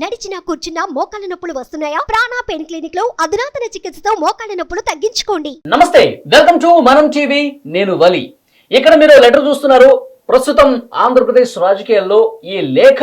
నడిచినా కూర్చున్నా మోకాళ్ళ నొప్పులు వస్తున్నాయా? ప్రాణా పెయిన్ క్లినిక్లో అధునాతన చికిత్సతో మోకాళ్ళ నొప్పులు తగ్గించుకోండి. నమస్తే వెల్కమ్ టు మనం టీవీ నేను వలి. ఇక్కడ మీరు లెటర్ చూస్తున్నారు. ప్రస్తుతం ఆంధ్రప్రదేశ్ రాజకీయాల్లో ఈ లేఖ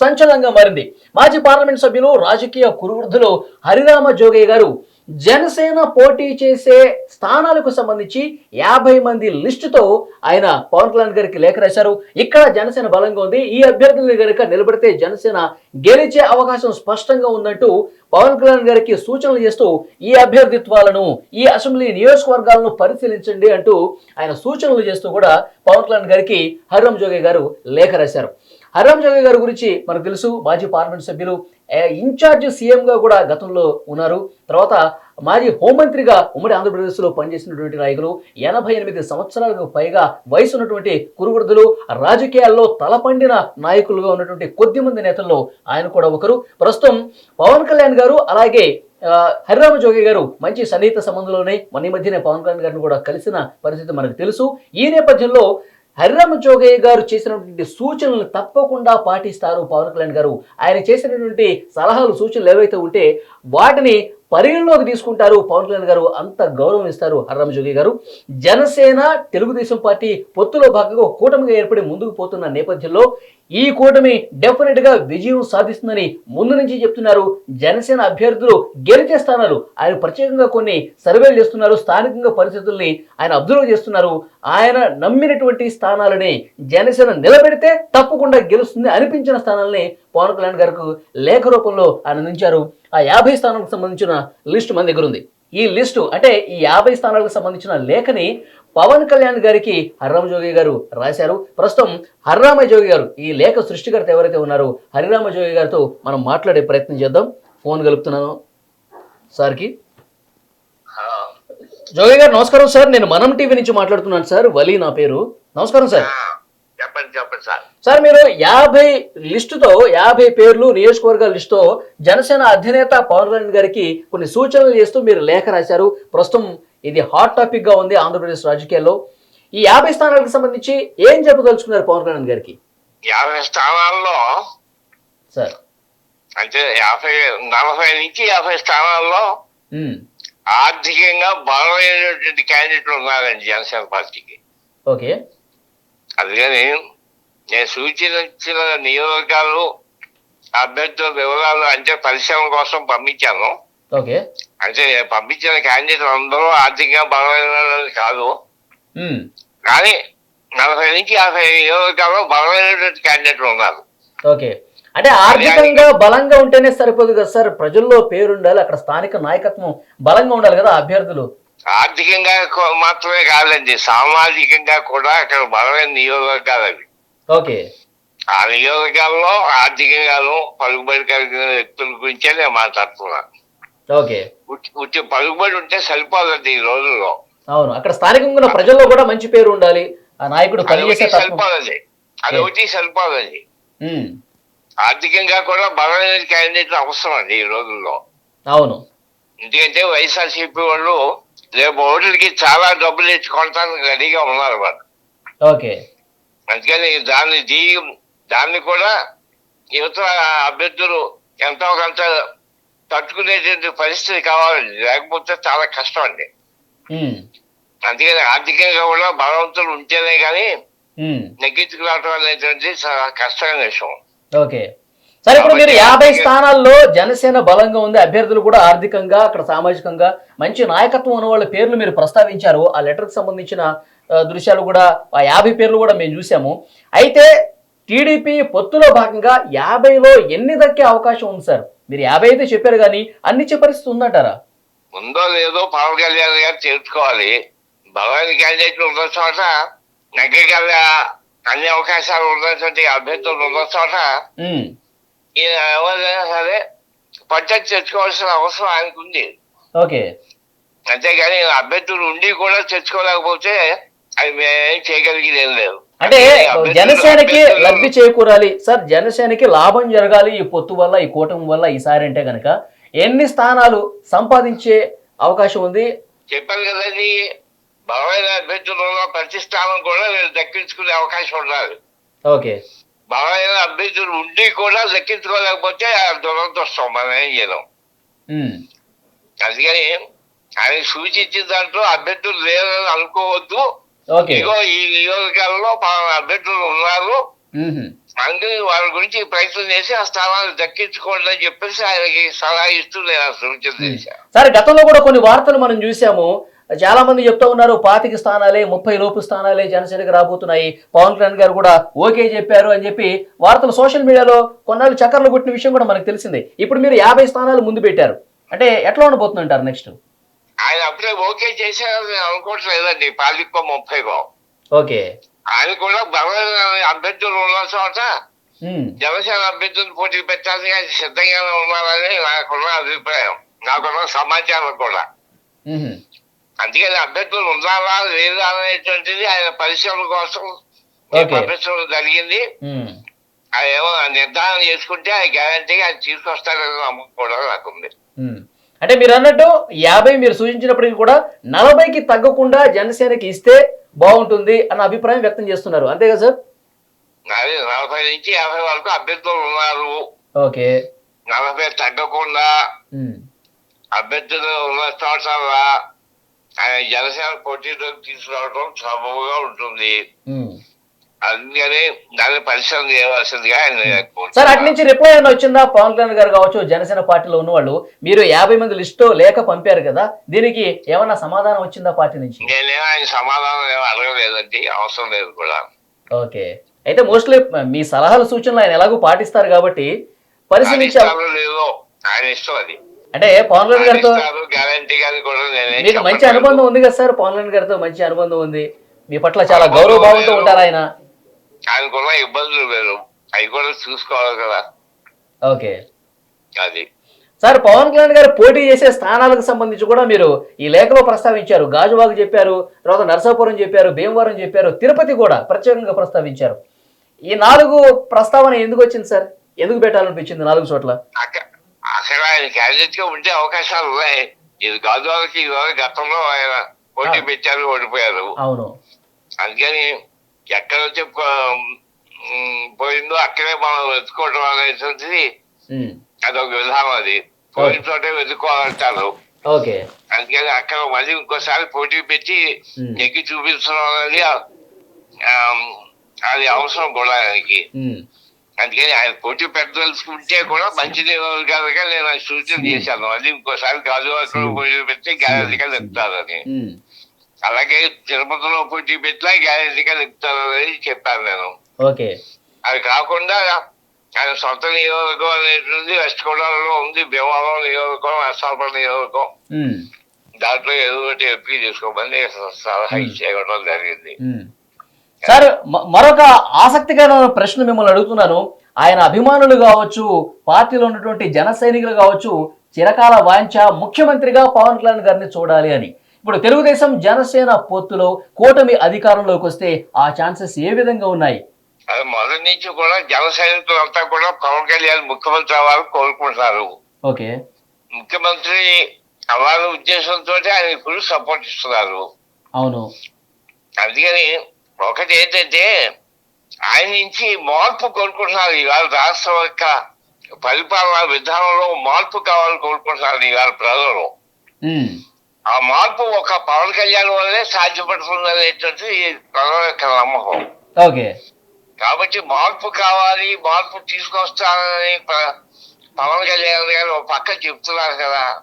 సంచలనంగా మారింది. మాజీ పార్లమెంట్ సభ్యులు రాజకీయ కురువృద్ధులు హరిరామ జోగయ్య గారు జనసేన పోటీ చేసే స్థానాలకు సంబంధించి యాభై మంది లిస్టుతో ఆయన పవన్ కళ్యాణ్ గారికి లేఖ రాశారు. ఇక్కడ జనసేన బలంగా ఉంది. ఈ అభ్యర్థులను గనుక నిలబడితే జనసేన గెలిచే అవకాశం స్పష్టంగా ఉందంటూ పవన్ కళ్యాణ్ గారికి సూచనలు చేస్తూ ఈ అభ్యర్థిత్వాలను ఈ అసెంబ్లీ నియోజకవర్గాలను పరిశీలించండి అంటూ ఆయన సూచనలు చేస్తూ కూడా పవన్ కళ్యాణ్ గారికి హర్రం జోగి గారు లేఖ రాశారు. హర్రం జోగి గారి గురించి మనకు తెలుసు. మాజీ పార్లమెంట్ సభ్యులు ఇన్ఛార్జ్ సీఎంగా కూడా గతంలో ఉన్నారు. తర్వాత మాజీ హోంమంత్రిగా ఉమ్మడి ఆంధ్రప్రదేశ్లో పనిచేసినటువంటి నాయకులు ఎనభై ఎనిమిది సంవత్సరాలకు పైగా వయసు ఉన్నటువంటి కురువృద్ధులు రాజకీయాల్లో తలపండిన నాయకులుగా ఉన్నటువంటి కొద్ది మంది నేతల్లో ఆయన కూడా ఒకరు. ప్రస్తుతం పవన్ కళ్యాణ్ గారు అలాగే హరిరామ జోగి గారు మంచి సన్నిహిత సంబంధంలోనే మన ఈ మధ్యనే పవన్ కళ్యాణ్ గారిని కూడా కలిసిన పరిస్థితి మనకు తెలుసు. ఈ నేపథ్యంలో హరిరామ జోగయ్య గారు చేసినటువంటి సూచనలు తప్పకుండా పాటిస్తారు పవన్ కళ్యాణ్ గారు. ఆయన చేసినటువంటి సలహాలు సూచనలు ఏవైతే ఉంటే వాటిని పరిగణలోకి తీసుకుంటారు. పవన్ కళ్యాణ్ గారు అంత గౌరవం ఇస్తారు హరిరామ జోగి గారు. జనసేన తెలుగుదేశం పార్టీ పొత్తులో భాగంగా కూటమిగా ఏర్పడి ముందుకు పోతున్న నేపథ్యంలో ఈ కూటమి డెఫినెట్గా విజయం సాధిస్తుందని ముందు నుంచి చెప్తున్నారు. జనసేన అభ్యర్థులు గెలిచే స్థానాలు ఆయన ప్రత్యేకంగా కొన్ని సర్వేలు చేస్తున్నారు. స్థానికంగా పరిస్థితుల్ని ఆయన అబ్జర్వ్ చేస్తున్నారు. ఆయన నమ్మినటువంటి స్థానాలని జనసేన నిలబెడితే తప్పకుండా గెలుస్తుంది అనిపించిన స్థానాలని పవన్ కళ్యాణ్ గారికి లేఖ రూపంలో అందించారు. ఆ యాభై స్థానాలకు సంబంధించిన లిస్టు మన దగ్గర ఉంది. ఈ లిస్టు అంటే ఈ యాభై స్థానాలకు సంబంధించిన లేఖని పవన్ కళ్యాణ్ గారికి హరిరామ జోగి గారు రాశారు. ప్రస్తుతం హరిరామ జోగి గారు ఈ లేఖ సృష్టికర్త ఎవరైతే ఉన్నారో హరిరామ జోగి గారితో మనం మాట్లాడే ప్రయత్నం చేద్దాం. ఫోన్ కలుపుతున్నాను సార్కి. జోగి గారు నమస్కారం సార్. నేను మనం టీవీ నుంచి మాట్లాడుతున్నాను సార్. వలి నా పేరు. నమస్కారం సార్. చెప్పండి చెప్పండి సార్. సార్ మీరు యాభై లిస్టుతో యాభై పేర్లు నియోజకవర్గాల లిస్టుతో జనసేన అధినేత పవన్ కళ్యాణ్ గారికి కొన్ని సూచనలు చేస్తూ మీరు లేఖ రాశారు. ప్రస్తుతం ఇది హాట్ టాపిక్గా ఉంది ఆంధ్రప్రదేశ్ రాజకీయాల్లో. ఈ యాభై స్థానాలకు సంబంధించి ఏం చెప్పదలుచుకున్నారు పవన్ కళ్యాణ్ గారికి? యాభై స్థానాల్లో సార్. అంటే యాభై నలభై నుంచి యాభై స్థానాల్లో ఆర్థికంగా బలమైనటువంటి క్యాండిడేట్లు ఉన్నారండి జనసేన పార్టీకి. ఓకే. అందుకని నేను సూచించిన నియోజకవర్గాలు అభ్యర్థుల వివరాలు అంటే పరిశ్రమ కోసం పంపించాను. ఓకే. అంటే పంపించిన క్యాండిడేట్లు అందరూ ఆర్థికంగా బలమైన కాదు. కానీ నలభై నుంచి యాభై నియోజకవర్గాల్లో బలమైనటువంటి క్యాండిడేట్లు ఉన్నారు. ఓకే. అంటే ఆర్థికంగా బలంగా ఉంటేనే సరిపోదు కదా సార్? ప్రజల్లో పేరు ఉండాలి అక్కడ స్థానిక నాయకత్వం బలంగా ఉండాలి కదా అభ్యర్థులు. ఆర్థికంగా మాత్రమే కాదండి సామాజికంగా కూడా అక్కడ బలమైన నియోజకవర్గాలు అవి. ఓకే. ఆ నియోజకవర్గాల్లో ఆర్థికంగాను పలుకుబడి కలిగిన వ్యక్తుల గురించే నేను మాట్లాడుతున్నాను ఓకే. ఉట్టి- ఉట్టి పలుకుబడి ఉంటే సరిపోదండి ఈ రోజుల్లో. అవును అక్కడ స్థానికంగా ఉన్న ప్రజల్లో కూడా మంచి పేరు ఉండాలి. ఆ నాయకుడు సరిపోదండి. అది ఒకటి సరిపోదండి. ఆర్థికంగా కూడా బలమైన క్యాండిడేట్లు అవసరం అండి ఈ రోజుల్లో. అవును. ఎందుకంటే వైఎస్ఆర్సీపీ వాళ్ళు రేపు ఓట్లకి చాలా డబ్బులు ఇచ్చుకోవటానికి రెడీగా ఉన్నారు ఓకే. అందుకని దాన్ని దీ దాన్ని కూడా యువత అభ్యర్థులు ఎంతో కొంత తట్టుకునేటువంటి పరిస్థితి కావాలండి లేకపోతే చాలా కష్టం అండి. అందుకని ఆర్థికంగా కూడా బలవంతులు ఉంటేనే కానీ ఉమ్, నెగ్గించుకురావడం అనేటువంటి చాలా కష్టమైన విషయం. ఓకే. సరే ఇప్పుడు మీరు యాభై స్థానాల్లో జనసేన బలంగా ఉంది అభ్యర్థులు కూడా ఆర్థికంగా అక్కడ సామాజికంగా మంచి నాయకత్వం ఉన్న వాళ్ళ పేర్లు మీరు ప్రస్తావించారు. ఆ లెటర్కి సంబంధించిన దృశ్యాలు కూడా ఆ యాభై పేర్లు కూడా మేము చూసాము. అయితే టీడీపీ పొత్తులో భాగంగా యాభైలో ఎన్ని దక్కే అవకాశం ఉంది సార్? మీరు యాభై అయితే చెప్పారు కానీ అన్ని పరిస్థితి ఉందంటారా? ఉందో లేదో పవన్ కళ్యాణ్ గారు తెలుసుకోవాలి బలమైన క్యాండిడేట్లు ఉన్న చోట నెగ్గగల అన్ని అవకాశాలు ఉన్నటువంటి అభ్యర్థులు ఉన్న చోట ఈయన ఎవరైనా సరే పట్టణం తెచ్చుకోవాల్సిన అవసరం ఆయనకు ఉంది ఓకే. అంతేగాని అభ్యర్థులు ఉండి కూడా తెచ్చుకోలేకపోతే అది మేమేం చేయగలిగేది ఏం లేదు. అంటే జనసేనకి లబ్ధి చేకూరాలి. సార్ జనసేనకి లాభం జరగాలి ఈ పొత్తు వల్ల ఈ కూటమి వల్ల ఈసారి అంటే కనుక ఎన్ని స్థానాలు సంపాదించే అవకాశం ఉంది? చెప్పాను కదండి బలమైన అభ్యర్థులు ఉన్న ప్రతి స్థానం కూడా వీళ్ళు దక్కించుకునే అవకాశం ఉండాలి. ఓకే. బలమైన అభ్యర్థులు ఉండి కూడా లెక్కించుకోలేకపోతే ఆ దురదృష్టం మనం ఏం చేయలేం. అందుకని ఆయన సూచించిన దాంట్లో అభ్యర్థులు లేరని అనుకోవద్దు. ఓకే. ఇగో ఈ నియోజకవర్గంలో పలానా అభ్యర్థులు ఉన్నారు. అందుకని వాళ్ళ గురించి ప్రయత్నం చేసి ఆ స్థానాలు దక్కించుకోండి అని చెప్పేసి ఆయనకి సలహా ఇస్తూ నేను సూచన చేశాను. సరే గతంలో కూడా కొన్ని వార్తలు మనం చూసాము. చాలా మంది చెప్తా ఉన్నారు పాతిక స్థానాలే ముప్పై లోపు స్థానాలే జనసేనకి రాబోతున్నాయి. పవన్ కళ్యాణ్ గారు కూడా ఓకే చెప్పారు అని చెప్పి వార్తలు సోషల్ మీడియాలో కొన్నాళ్ళు చక్కర్లు కొట్టిన విషయం కూడా మనకు తెలిసిందే. ఇప్పుడు మీరు యాభై స్థానాలు ముందు పెట్టారు. అంటే ఎట్లా ఉండబోతుందంటారు నెక్స్ట్? ఆయన అప్పుడే ఓకే చేశారని నేను అనుకోవట్లేదండి. పాలికో ముప్పైకో ఓకే. ఆయన కూడా బలమైన అభ్యర్థులు ఉన్న చోట. జనసేన అభ్యర్థులు పోటీ పెట్టడానికి ఆయన సిద్ధంగానే ఉన్నారని నాకున్న అభిప్రాయం. నాకున్న సమాచారం కూడా. అందుకని అభ్యర్థులు ఉన్నారా లేదా అనేటువంటిది ఆయన పరిశ్రమ కోసం. పంపించడం జరిగింది. ఏమో నిర్ధారణ చేసుకుంటే ఆయన గ్యారంటీగా ఆయన తీసుకొస్తారని నమ్మకం కూడా నాకుంది. ఉమ్. అంటే మీరు అన్నట్టు యాభై మీరు సూచించినప్పటికీ కూడా నలభైకి తగ్గకుండా జనసేనకి ఇస్తే బాగుంటుంది అన్న అభిప్రాయం వ్యక్తం చేస్తున్నారు. అంతే కదా సార్? అది నలభై నుంచి యాభై వరకు అభ్యర్థులు ఉన్నారు. ఓకే. నలభై తగ్గకుండా. అభ్యర్థులు ఉన్న చోట ఆయన జనసేన పోటీలోకి తీసుకురావడం సబబుగా ఉంటుంది. అందుకని దాన్ని పరిశ్రమ చేయవలసిందిగా ఆయన సార్ అటు నుంచి రిప్లై ఏమైనా వచ్చిందా? పవన్ కళ్యాణ్ గారు కావచ్చు జనసేన పార్టీలో ఉన్నవాళ్ళు. మీరు యాభై మంది లిస్టు లేక పంపారు కదా దీనికి ఏమన్నా సమాధానం వచ్చిందా పార్టీ నుంచి? నేనే ఆయన సమాధానం ఏమీ అడగలేదండి అవసరం లేదు కూడా. ఓకే. అయితే మోస్ట్లీ మీ సలహాలు సూచనలు ఆయన ఎలాగో పాటిస్తారు కాబట్టి పరిశీలించారు ఆయన ఇష్టం అది. అంటే పవన్ కళ్యాణ్ గారితో మీకు మంచి. అనుబంధం ఉంది కదా సార్? పవన్ కళ్యాణ్ గారితో మంచి అనుబంధం ఉంది. మీ పట్ల చాలా గౌరవ భావంతో ఉంటారు ఆయన. ఆయనకున్న ఇబ్బందులు వేరు. అవి కూడా చూసుకోవాలి కదా. ఓకే. అది. సార్ పవన్ కళ్యాణ్ గారు పోటీ చేసే స్థానాలకు సంబంధించి కూడా మీరు ఈ లేఖలో ప్రస్తావించారు. గాజువాక చెప్పారు తర్వాత నరసాపురం చెప్పారు భీమవరం చెప్పారు తిరుపతి కూడా ప్రత్యేకంగా ప్రస్తావించారు. ఈ నాలుగు ప్రస్తావన ఎందుకు వచ్చింది సార్? ఎందుకు పెట్టాలనిపించింది నాలుగు చోట్ల? అక్కడ అక్కడ ఆయన క్యాండిడేట్గా ఉండే అవకాశాలు ఉన్నాయి. ఇది కాదు వాళ్ళకి ఇదివరకు గతంలో ఆయన పోటీ. పెట్టారు ఓడిపోయారు. అందుకని ఎక్కడైతే ఉమ్, పోయిందో అక్కడే మనం వెతుకోవడం అనేటువంటిది అదొక విధానం అది. పోయిన చోటే వెతుక్కోవాలంటారు. అందుకని అక్కడ మళ్ళీ ఇంకోసారి పోటీ పెట్టి నెగ్గి చూపించడం అనేది అది అవసరం కూడా ఆయనకి. అందుకని ఆయన పోటీ పెట్టదలుచుకుంటే కూడా మంచి నియోజకవర్గంగా నేను సూచన చేశాను. అది ఇంకోసారి కాదు అక్కడ పోటీ పెడితే గ్యారెంటీగా చెప్తారని ఉమ్, అలాగే తిరుపతిలో పోటీ పెట్టినా గ్యారెంటీగా చెప్తారని చెప్పాను నేను. అది కాకుండా ఆయన సొంత నియోజకవర్గం అనేటువంటి వెస్ట్ గోదావరిలో ఉంది. భీమవరం నియోజకవర్గం నర్సాపురం నియోజకవర్గం. ఉమ్, దాంట్లో ఏదో ఒకటి ఎంపిక చేసుకోమని సలహా ఇచ్చేయడం జరిగింది. సార్ మరొక ఆసక్తికరమైన ప్రశ్న మిమ్మల్ని అడుగుతున్నాను. ఆయన అభిమానులు కావచ్చు పార్టీలో ఉన్నటువంటి జన సైనికులు కావచ్చు చిరకాల వాంఛ ముఖ్యమంత్రిగా పవన్ కళ్యాణ్ గారిని చూడాలి అని. ఇప్పుడు తెలుగుదేశం జనసేన పొత్తులో కూటమి అధికారంలోకి వస్తే ఆ ఛాన్సెస్ ఏ విధంగా ఉన్నాయి? మొదటి నుంచి కూడా జన సైనికులంతా కూడా పవన్ కళ్యాణ్ ముఖ్యమంత్రి అవ్వాలని కోరుకుంటున్నారు. ఓకే. ముఖ్యమంత్రి అవ్వాలనే ఉద్దేశంతో ఆయన సపోర్ట్ ఇస్తున్నారు. అవును. అందుకని ఒకటి ఏంటంటే ఆయన నుంచి మార్పు కోరుకుంటున్నారు ఇవాళ రాష్ట్రం యొక్క పరిపాలనా విధానంలో మార్పు కావాలని కోరుకుంటున్నారు ఇవాళ ప్రజలు. ఆ మార్పు ఒక పవన్ కళ్యాణ్ వల్లే సాధ్యపడుతుంది అనేటువంటి ప్రజల యొక్క నమ్మకం. ఓకే. కాబట్టి మార్పు కావాలి మార్పు తీసుకొస్తానని పవన్ కళ్యాణ్ గారు ఒక పక్క చెప్తున్నారు కదా.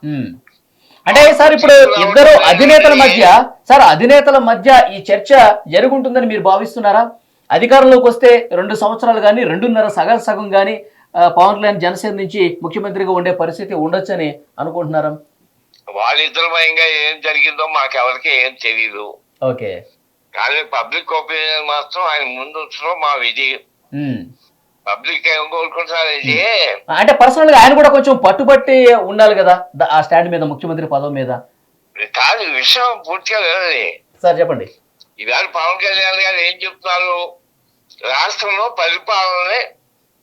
అంటే సార్ ఇప్పుడు ఇద్దరు అధినేతల మధ్య సార్ అధినేతల మధ్య ఈ చర్చ జరుగుంటుందని మీరు భావిస్తున్నారా? అధికారంలోకి వస్తే రెండు సంవత్సరాలు కానీ రెండున్నర సగం సగం కానీ పవన్ కళ్యాణ్ జనసేన నుంచి ముఖ్యమంత్రిగా ఉండే పరిస్థితి ఉండొచ్చని అనుకుంటున్నారా? వాళ్ళిద్దరు మయంగా ఏం జరిగిందో మాకు ఎవరికి ఏం తెలియదు ఓకే. కానీ పబ్లిక్ ఒపీనియన్ మాత్రం ఆయన ముందు మా విధి. పబ్లిక్ ఏం అంటే పర్సనల్గా ఆయన కూడా కొంచెం పట్టుబట్టి ఉండాలి కదా ఆ స్టాండ్ మీద ముఖ్యమంత్రి పదవి మీద. కాదు విషయం పూర్తిగా లేదండి సార్ చెప్పండి. ఈవేళ పవన్ కళ్యాణ్ గారు ఏం చెప్తున్నారు? రాష్ట్రంలో పరిపాలనని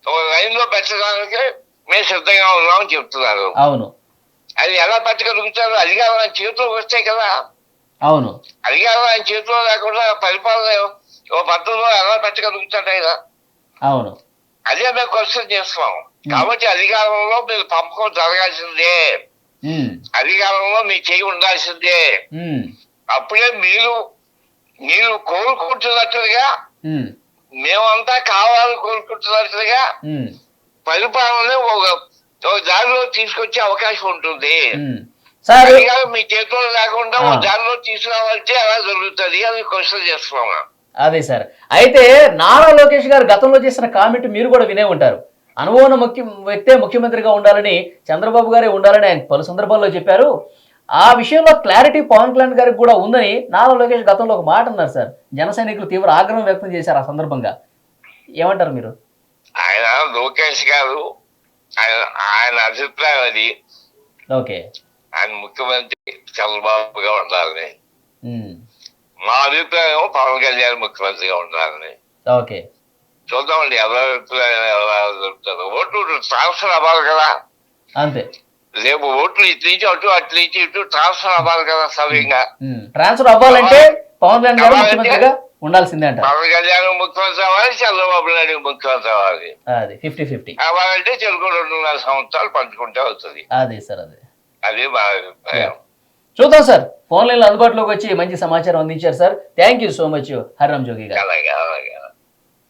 ఒక లైన్లో పెట్టడానికి మేము సిద్ధంగా ఉన్నామని చెప్తున్నారు. అవును. అది ఎలా పెట్టగలుగుతారు అధికారం ఆయన చేతిలోకి వస్తాయి కదా. అవును. అధికారం ఆయన చేతిలో లేకుండా పరిపాలన ఓ పద్ధతిలో ఎలా పెట్టగలుగుతాడు ఆయన? అవును. అదే మేము క్వశ్చన్ చేస్తున్నాం. కాబట్టి అధికారంలో మీరు పంపకం జరగాల్సిందే. అధికారంలో మీ చేయి ఉండాల్సిందే. అప్పుడే మీరు మీరు కోరుకుంటున్నట్లుగా మేమంతా కావాలని కోరుకుంటున్నట్లుగా పరిపాలన ఒక దారిలో తీసుకొచ్చే అవకాశం ఉంటుంది. మీ చేతిలో లేకుండా ఒక. దారిలో తీసుకురావాలంటే ఎలా జరుగుతుంది అని క్వశ్చన్ చేస్తున్నాం. అదే సార్. అయితే నారా లోకేష్ గారు గతంలో చేసిన కామెంట్ మీరు కూడా వినే ఉంటారు. అనుభవం ముఖ్య వ్యక్తే ముఖ్యమంత్రిగా ఉండాలని చంద్రబాబు గారే ఉండాలని ఆయన పలు సందర్భాల్లో చెప్పారు. ఆ విషయంలో క్లారిటీ పవన్ కళ్యాణ్ గారికి కూడా ఉందని నారా లోకేష్ గతంలో ఒక మాట అన్నారు సార్. జన సైనికులు తీవ్ర ఆగ్రహం వ్యక్తం చేశారు ఆ సందర్భంగా. ఏమంటారు మీరు? ఆయన లోకేష్ గారు ఆయన ఆయన అభిప్రాయం అది. ఓకే. ఆయన ముఖ్యమంత్రి చంద్రబాబుగా ఉండాలని. మా అభిప్రాయం పవన్ కళ్యాణ్ ముఖ్యమంత్రిగా ఉండాలని. ఓకే. చూద్దామండి ఎవరి అభిప్రాయం ఎలా దొరుకుతుందో ఓట్లు ట్రాన్స్ఫర్ అవ్వాలి కదా. అంతే. రేపు ఓట్లు ఇటు నుంచి అటు అటు నుంచి ఇటు ట్రాన్స్ఫర్ అవ్వాలి కదా సవ్యంగా. ట్రాన్స్ఫర్ అవ్వాలంటే పవన్ కళ్యాణ్ గారు అవ్వాలంటే- ముఖ్యమంత్రిగా ఉండాల్సిందే అంటారు. పవన్ కళ్యాణ్ ముఖ్యమంత్రి అవ్వాలి చంద్రబాబు నాయుడు ముఖ్యమంత్రి అవ్వాలి. అది ఫిఫ్టీ ఫిఫ్టీ. అవ్వాలంటే తెలుగు రెండున్నర సంవత్సరాలు పంచుకుంటే అవుతుంది. అదే సార్ అదే. అది మా అభిప్రాయం. చూద్దాం సార్. ఫోన్ లైన్లో అందుబాటులోకి వచ్చి మంచి సమాచారం అందించారు sir. Thank you so much Hariram Jogi గారు. అలాగే అలాగే